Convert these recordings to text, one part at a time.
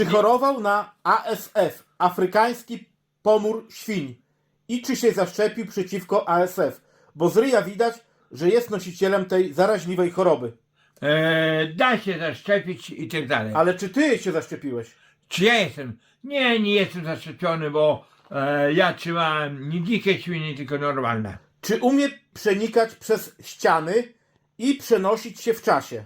Czy chorował na ASF, afrykański pomór świń? I czy się zaszczepił przeciwko ASF? Bo z ryja widać, że jest nosicielem tej zaraźliwej choroby. E, da się zaszczepić i tak dalej. Ale czy ty się zaszczepiłeś? Czy ja jestem? Nie, nie jestem zaszczepiony, bo e, ja trzymałem nie dzikie świnie, tylko normalne. Czy umie przenikać przez ściany i przenosić się w czasie?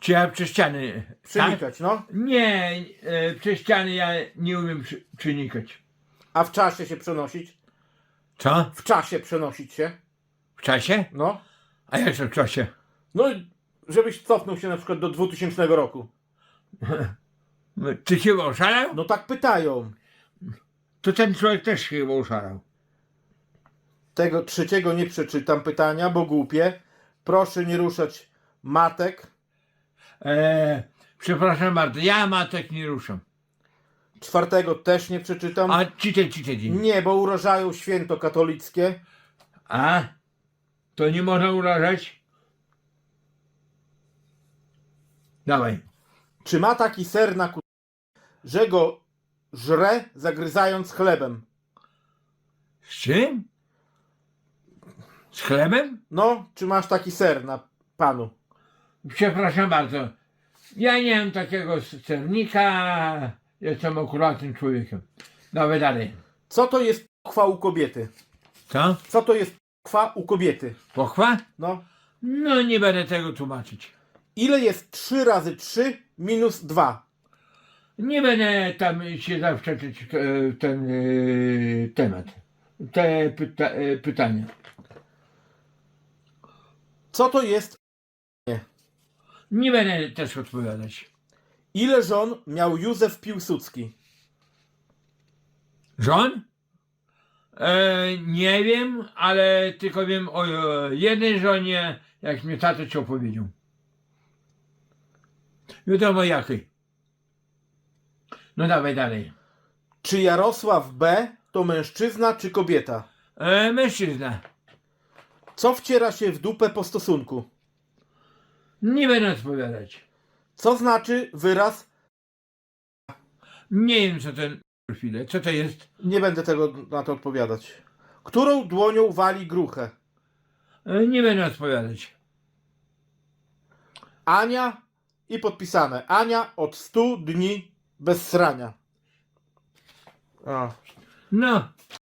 Czy ja przez ściany... Tak? Przenikać, no. Nie, e, przez ściany ja nie umiem przy, przenikać. A w czasie się przenosić? Co? W czasie przenosić się? W czasie? No. A jak to w czasie? No, żebyś cofnął się na przykład do 2000 roku. Ty chyba oszalał? No tak pytają. To ten człowiek też chyba oszalał. Tego trzeciego nie przeczytam pytania, bo głupie. Proszę nie ruszać matek. E, przepraszam bardzo, ja matek nie ruszam. Czwartego też nie przeczytam. A czytaj, czytaj. dzień. Nie, bo urażają święto katolickie. A? To nie można urażać? Dawaj. Czy ma taki ser na ku... że go żre zagryzając chlebem? Z czym? Z chlebem? No, czy masz taki ser na panu? Przepraszam bardzo. Ja nie mam takiego sernika. Jestem akuratnym człowiekiem. Dawaj dalej. Co to jest pochwa u kobiety? Co? Co to jest pochwa u kobiety? Pochwa? No. No nie będę tego tłumaczyć. Ile jest 3 razy 3 minus 2? Nie będę tam się zawczeczyć w ten e, temat. Te pyta, e, pytania. Co to jest? Nie będę też odpowiadać. Ile żon miał Józef Piłsudski? Żon? E, nie wiem, ale tylko wiem o e, jednej żonie, jak mnie tato ci opowiedział. Wiadomo jakiej. No dawaj dalej. Czy Jarosław B. to mężczyzna czy kobieta? E, mężczyzna. Co wciera się w dupę po stosunku? Nie będę odpowiadać. Co znaczy wyraz Nie wiem co ten chwilę. Co to jest? Nie będę tego na to odpowiadać. Którą dłonią wali gruchę? E, nie będę odpowiadać. Ania i podpisane. Ania od 100 dni bez srania. A. No,